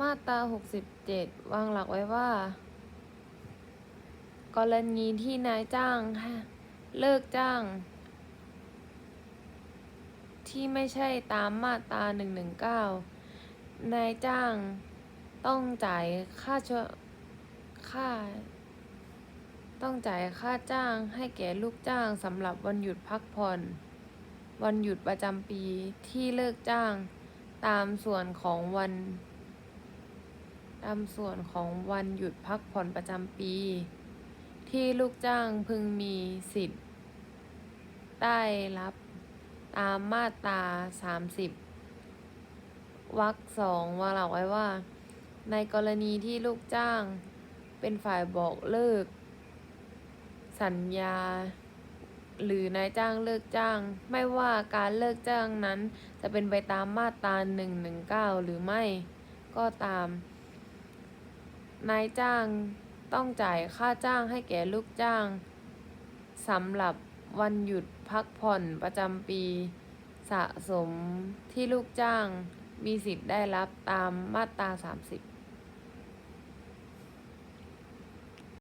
มาตราหกสิบเจ็ดวางหลักไว้ว่า กรณีที่นายจ้าง เลิกจ้าง ที่ไม่ใช่ตามมาตราหนึ่งหนึ่งเก้านายจ้างต้องจ่ายค่าชค่า ต้องจ่ายค่าจ้างให้แก่ลูกจ้างสำหรับวันหยุดพักผ่อน วันหยุดประจำปีที่เลิกจ้างตามส่วนของวัน ตามส่วนของวันหยุดพักผ่อนประจำปี ที่ลูกจ้างพึงมีสิทธิ์ได้รับตามมาตรา 30 วรรคสองวางหลักไว้ว่า ในกรณีที่ลูกจ้างเป็นฝ่ายบอกเลิก สัญญา หรือนายจ้างเลิกจ้าง ไม่ว่าการเลิกจ้างนั้นจะเป็นไปตามมาตรา119 หรือไม่ก็ตาม นายจ้างต้องจ่ายค่าจ้างให้แก่ลูกจ้างสำหรับวันหยุดพักผ่อนประจำปี สะสมที่ลูกจ้างมีสิทธิ์ได้รับตามมาตรา 30